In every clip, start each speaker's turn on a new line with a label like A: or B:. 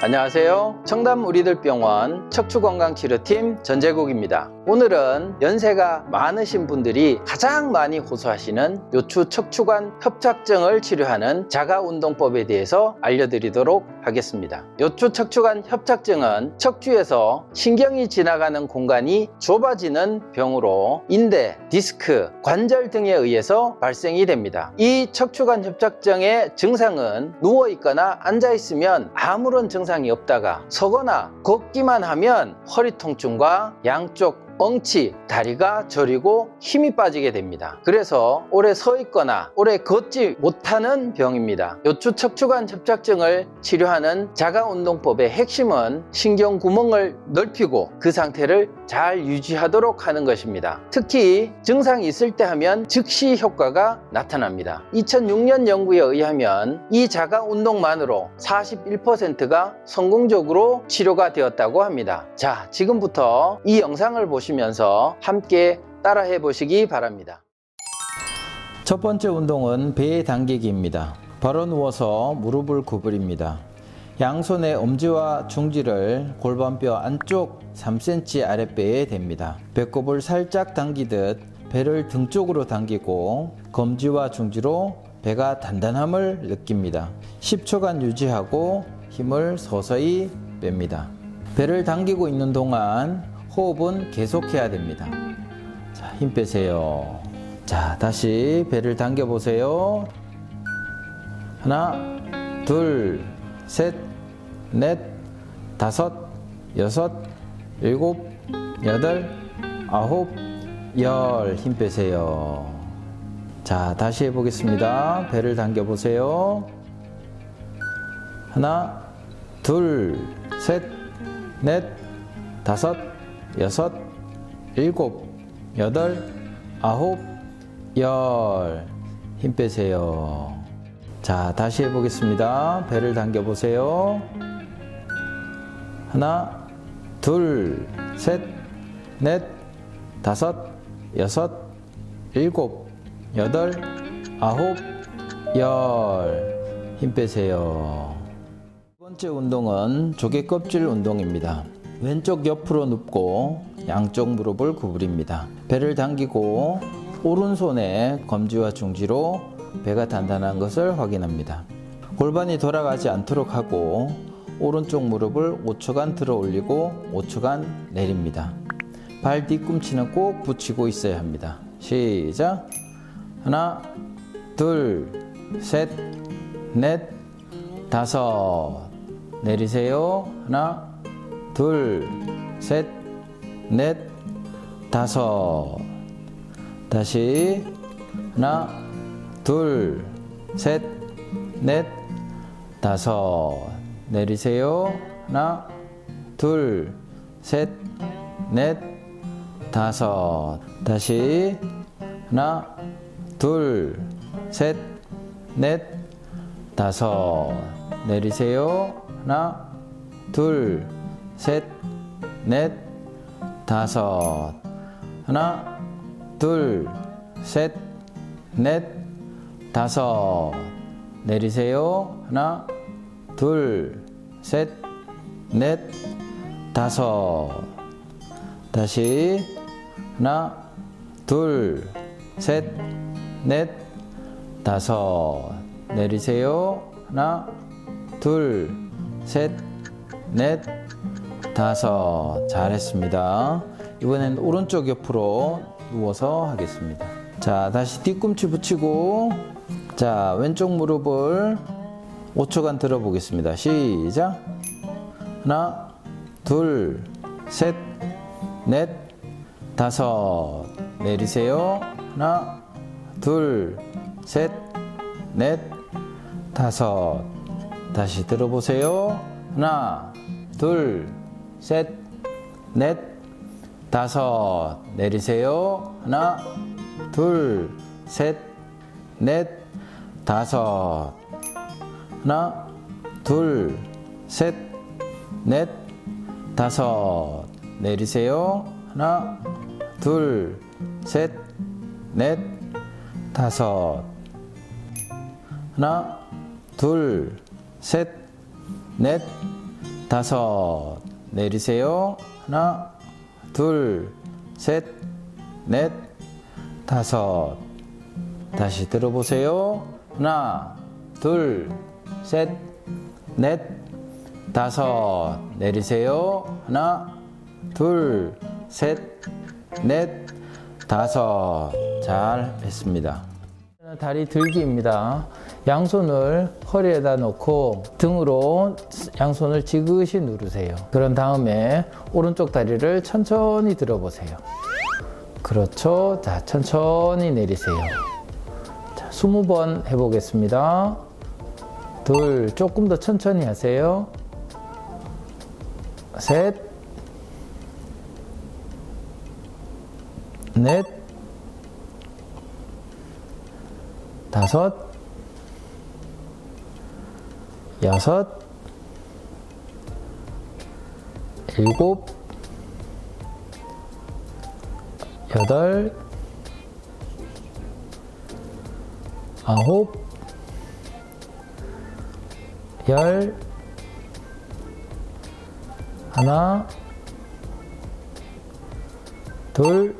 A: 안녕하세요. 청담 우리들 병원 척추건강치료팀 전재국입니다. 오늘은 연세가 많으신 분들이 가장 많이 호소하시는 요추 척추관 협착증을 치료하는 자가운동법에 대해서 알려드리도록 하겠습니다. 요추 척추관 협착증은 척추에서 신경이 지나가는 공간이 좁아지는 병으로 인대, 디스크, 관절 등에 의해서 발생이 됩니다. 이 척추관 협착증의 증상은 누워 있거나 앉아 있으면 아무런 증상 이 없다가 서거나 걷기만 하면 허리 통증과 양쪽 엉치, 다리가 저리고 힘이 빠지게 됩니다. 그래서 오래 서 있거나 오래 걷지 못하는 병입니다. 요추 척추관 협착증을 치료하는 자가운동법의 핵심은 신경 구멍을 넓히고 그 상태를 잘 유지하도록 하는 것입니다. 특히 증상이 있을 때 하면 즉시 효과가 나타납니다. 2006년 연구에 의하면 이 자가운동만으로 41%가 성공적으로 치료가 되었다고 합니다. 자, 지금부터 이 영상을 보시면 서 함께 따라해 보시기 바랍니다. 첫 번째 운동은 배 당기기입니다. 바로 누워서 무릎을 구부립니다. 양손의 엄지와 중지를 골반뼈 안쪽 3cm 아랫배에 댑니다. 배꼽을 살짝 당기듯 배를 등 쪽으로 당기고 검지와 중지로 배가 단단함을 느낍니다. 10초간 유지하고 힘을 서서히 뺍니다. 배를 당기고 있는 동안 호흡은 계속해야 됩니다. 자, 힘 빼세요. 자, 다시 배를 당겨 보세요. 하나, 둘, 셋, 넷, 다섯, 여섯, 일곱, 여덟, 아홉, 열. 힘 빼세요. 자, 다시 해보겠습니다. 배를 당겨 보세요. 하나, 둘, 셋, 넷, 다섯, 여섯, 일곱, 여덟, 아홉, 열. 힘 빼세요. 자, 다시 해보겠습니다. 배를 당겨 보세요. 하나, 둘, 셋, 넷, 다섯, 여섯, 일곱, 여덟, 아홉, 열. 힘 빼세요. 두 번째 운동은 조개 껍질 운동입니다. 왼쪽 옆으로 눕고 양쪽 무릎을 구부립니다. 배를 당기고 오른손에 검지와 중지로 배가 단단한 것을 확인합니다. 골반이 돌아가지 않도록 하고 오른쪽 무릎을 5초간 들어 올리고 5초간 내립니다. 발 뒤꿈치는 꼭 붙이고 있어야 합니다. 시작. 하나, 둘, 셋, 넷, 다섯. 내리세요. 하나, 둘, 셋, 넷, 다섯. 다시 하나, 둘, 셋, 넷, 다섯. 내리세요. 하나, 둘, 셋, 넷, 다섯. 다시 하나, 둘, 셋, 넷, 다섯. 내리세요. 하나, 둘, 셋, 넷, 다섯. 하나, 둘, 셋, 넷, 다섯. 내리세요. 하나, 둘, 셋, 넷, 다섯. 다시 하나, 둘, 셋, 넷, 다섯. 내리세요. 하나, 둘, 셋, 넷, 다섯. 잘했습니다. 이번엔 오른쪽 옆으로 누워서 하겠습니다. 자, 다시 뒤꿈치 붙이고, 자, 왼쪽 무릎을 5초간 들어보겠습니다. 시작. 하나, 둘, 셋, 넷, 다섯. 내리세요. 하나, 둘, 셋, 넷, 다섯. 다시 들어보세요. 하나, 둘, 셋, 넷, 다섯. 내리세요. 하나, 둘, 셋, 넷, 다섯. 하나, 둘, 셋, 넷, 다섯. 내리세요. 하나, 둘, 셋, 넷, 다섯. 하나, 둘, 셋, 넷, 다섯 내리세요. 하나, 둘, 셋, 넷, 다섯. 다시 들어보세요. 하나, 둘, 셋, 넷, 다섯. 내리세요. 하나, 둘, 셋, 넷, 다섯. 잘 했습니다. 다리 들기입니다. 양손을 허리에다 놓고 등으로 양손을 지그시 누르세요. 그런 다음에 오른쪽 다리를 천천히 들어보세요. 그렇죠. 자, 천천히 내리세요. 자, 20번 해보겠습니다. 둘, 조금 더 천천히 하세요. 셋, 넷, 다섯, 여섯, 일곱, 여덟, 아홉, 열, 하나, 둘,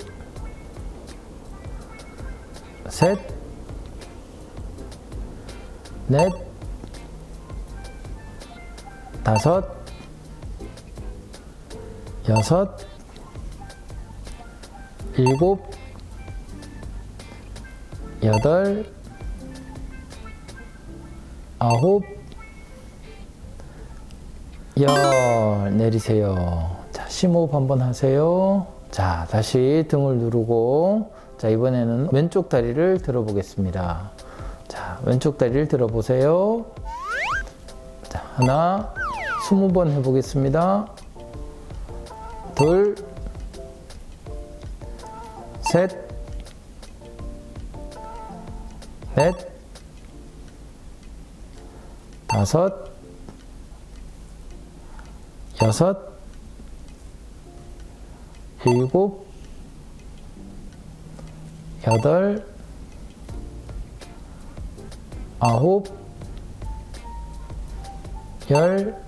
A: 셋, 넷, 다섯, 여섯, 일곱, 여덟, 아홉, 열 내리세요. 자, 심호흡 한번 하세요. 자, 다시 등을 누르고 자, 이번에는 왼쪽 다리를 들어보겠습니다. 자, 왼쪽 다리를 들어보세요. 자, 하나, 스무 번 해보겠습니다. 둘, 셋, 넷, 다섯, 여섯, 일곱, 여덟, 아홉, 열,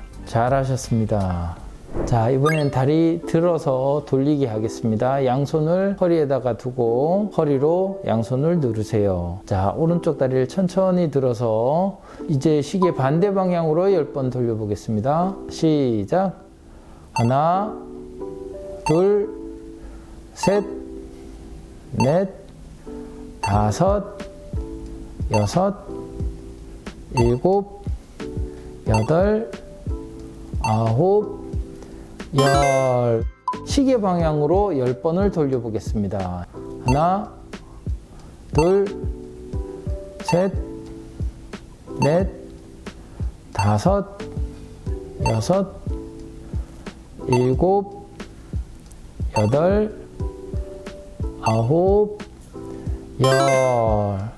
A: 잘하셨습니다. 자, 이번엔 다리 들어서 돌리기 하겠습니다. 양손을 허리에다가 두고 허리로 양손을 누르세요. 자, 오른쪽 다리를 천천히 들어서 이제 시계 반대 방향으로 10번 돌려보겠습니다. 시작. 하나, 둘, 셋, 넷, 다섯, 여섯, 일곱, 여덟, 아홉, 열. 시계 방향으로 10번을 돌려보겠습니다. 하나, 둘, 셋, 넷, 다섯, 여섯, 일곱, 여덟, 아홉, 열.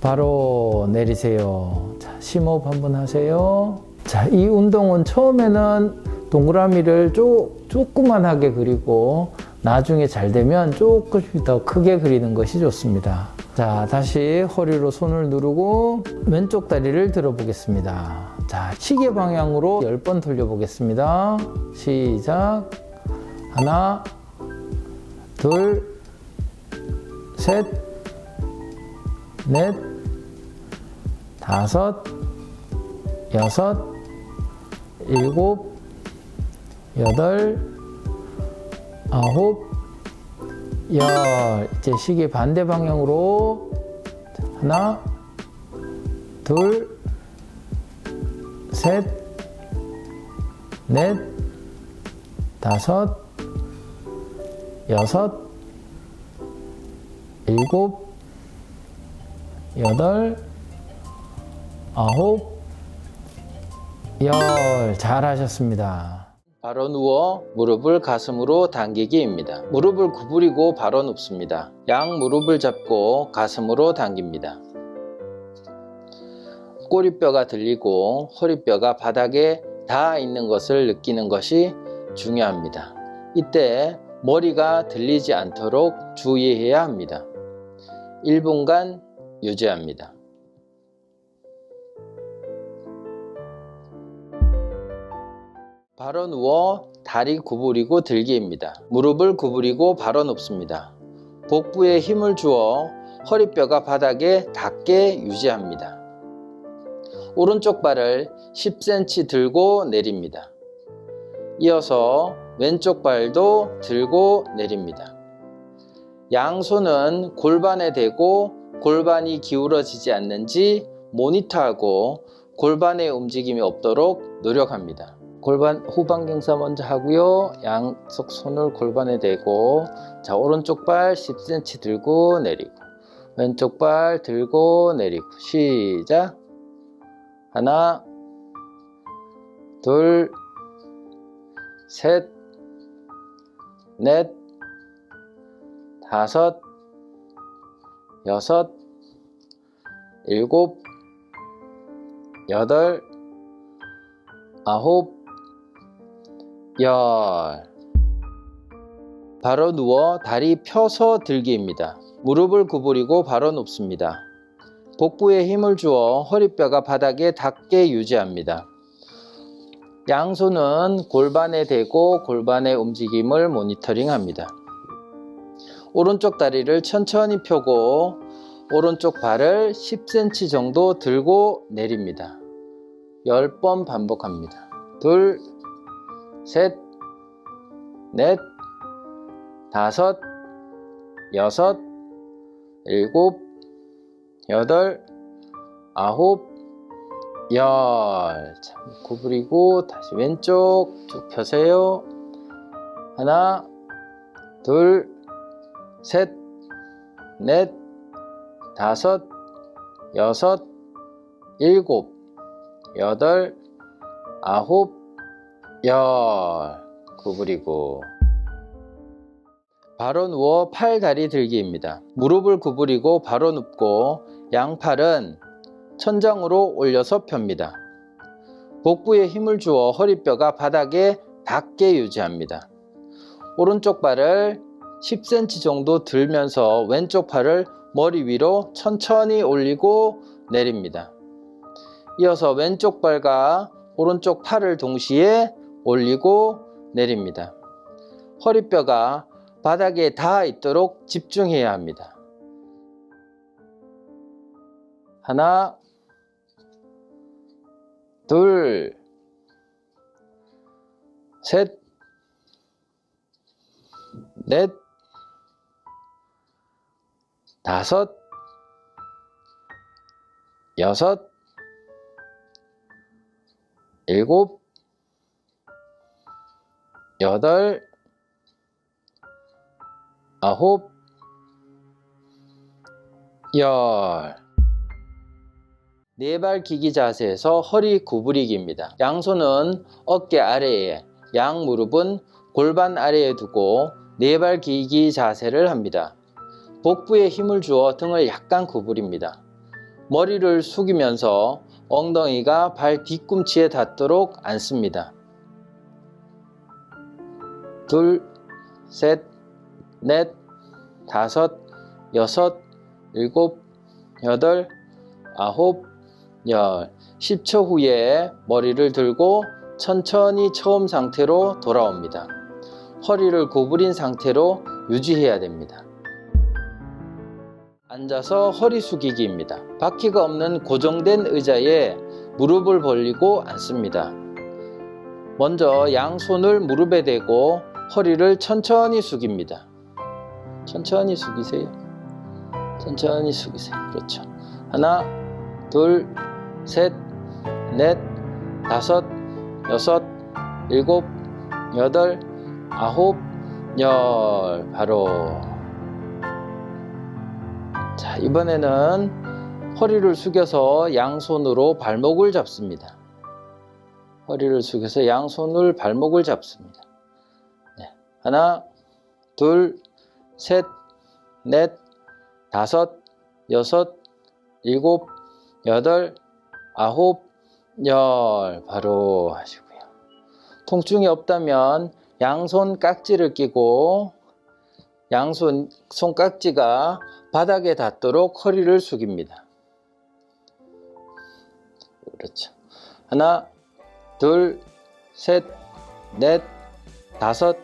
A: 바로 내리세요. 자, 심호흡 한번 하세요. 자, 이 운동은 처음에는 동그라미를 쪼, 조그만하게 그리고 나중에 잘 되면 조금씩 더 크게 그리는 것이 좋습니다. 자, 다시 허리로 손을 누르고 왼쪽 다리를 들어보겠습니다. 자, 시계 방향으로 10번 돌려보겠습니다. 시작. 하나, 둘, 셋, 넷, 다섯, 여섯, 일곱, 여덟, 아홉, 열. 이제 시계 반대 방향으로 자, 하나, 둘, 셋, 넷, 다섯, 여섯, 일곱, 여덟, 아홉, 열 잘하셨습니다.
B: 바로 누워 무릎을 가슴으로 당기기입니다. 무릎을 구부리고 바로 눕습니다. 양 무릎을 잡고 가슴으로 당깁니다. 꼬리뼈가 들리고 허리뼈가 바닥에 닿아 있는 것을 느끼는 것이 중요합니다. 이때 머리가 들리지 않도록 주의해야 합니다. 1분간 유지합니다. 바로 누워 다리 구부리고 들기입니다. 무릎을 구부리고 바로 눕습니다. 복부에 힘을 주어 허리뼈가 바닥에 닿게 유지합니다. 오른쪽 발을 10cm 들고 내립니다. 이어서 왼쪽 발도 들고 내립니다. 양손은 골반에 대고 골반이 기울어지지 않는지 모니터하고 골반의 움직임이 없도록 노력합니다. 골반 후방 경사 먼저 하고요. 양쪽 손을 골반에 대고 자 오른쪽 발 10cm 들고 내리고 왼쪽 발 들고 내리고 시작 하나 둘 셋, 넷, 다섯, 여섯, 일곱, 여덟, 아홉, 열. 바로 누워 다리 펴서 들기입니다. 무릎을 구부리고 바로 눕습니다. 복부에 힘을 주어 허리뼈가 바닥에 닿게 유지합니다. 양손은 골반에 대고 골반의 움직임을 모니터링 합니다. 오른쪽 다리를 천천히 펴고 오른쪽 발을 10cm 정도 들고 내립니다. 10번 반복합니다. 둘, 셋, 넷, 다섯, 여섯, 일곱, 여덟, 아홉, 열. 자, 구부리고 다시 왼쪽 쭉 펴세요. 하나, 둘, 셋, 넷, 다섯, 여섯, 일곱, 여덟, 아홉, 열. 구부리고 바로 누워 팔 다리 들기입니다. 무릎을 구부리고 바로 눕고 양팔은 천장으로 올려서 펴니다. 복부에 힘을 주어 허리뼈가 바닥에 닿게 유지합니다. 오른쪽 발을 10cm 정도 들면서 왼쪽 팔을 머리 위로 천천히 올리고 내립니다. 이어서 왼쪽 발과 오른쪽 팔을 동시에 올리고 내립니다. 허리뼈가 바닥에 닿아 있도록 집중해야 합니다. 하나, 둘, 셋, 넷, 다섯, 여섯, 일곱, 여덟, 아홉, 열. 네발 기기 자세에서 허리 구부리기입니다. 양손은 어깨 아래에, 양 무릎은 골반 아래에 두고 네발 기기 자세를 합니다. 복부에 힘을 주어 등을 약간 구부립니다. 머리를 숙이면서 엉덩이가 발 뒤꿈치에 닿도록 앉습니다. 둘, 셋, 넷, 다섯, 여섯, 일곱, 여덟, 아홉, 열. 10초 후에 머리를 들고 천천히 처음 상태로 돌아옵니다. 허리를 구부린 상태로 유지해야 됩니다. 앉아서 허리 숙이기입니다. 바퀴가 없는 고정된 의자에 무릎을 벌리고 앉습니다. 먼저 양손을 무릎에 대고 허리를 천천히 숙입니다. 천천히 숙이세요. 천천히 숙이세요. 그렇죠. 하나, 둘, 셋, 넷, 다섯, 여섯, 일곱, 여덟, 아홉, 열. 바로. 자, 이번에는 허리를 숙여서 양손으로 발목을 잡습니다. 허리를 숙여서 양손을 발목을 잡습니다. 네. 하나, 둘, 셋, 넷, 다섯, 여섯, 일곱, 여덟, 아홉, 열. 바로 하시고요. 통증이 없다면 양손 깍지를 끼고 양손 손깍지가 바닥에 닿도록 허리를 숙입니다. 그렇죠. 하나, 둘, 셋, 넷, 다섯,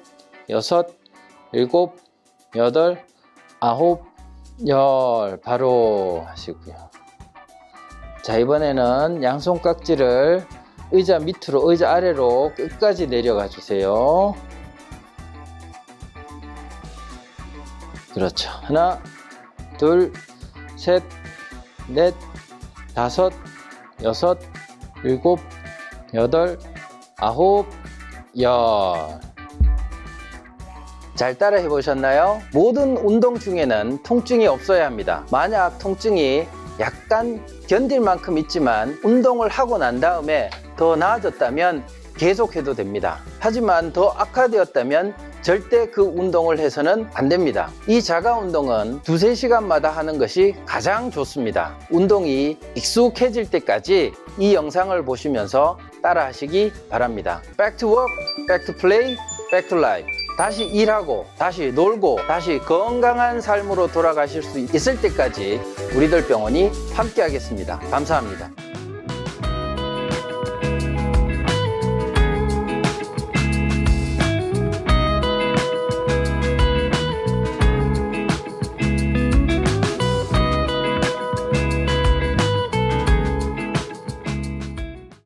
B: 여섯, 일곱, 여덟, 아홉, 열. 바로 하시고요. 자, 이번에는 양손 깍지를 의자 밑으로, 의자 아래로 끝까지 내려가 주세요. 그렇죠. 하나, 둘, 셋, 넷, 다섯, 여섯, 일곱, 여덟, 아홉, 열. 잘 따라 해보셨나요? 모든 운동 중에는 통증이 없어야 합니다. 만약 통증이 약간 견딜 만큼 있지만 운동을 하고 난 다음에 더 나아졌다면 계속해도 됩니다. 하지만 더 악화되었다면 절대 그 운동을 해서는 안 됩니다. 이 자가 운동은 두세 시간마다 하는 것이 가장 좋습니다. 운동이 익숙해질 때까지 이 영상을 보시면서 따라 하시기 바랍니다. Back to work, back to play, back to life. 다시 일하고, 다시 놀고, 다시 건강한 삶으로 돌아가실 수 있을 때까지 우리들 병원이 함께 하겠습니다. 감사합니다.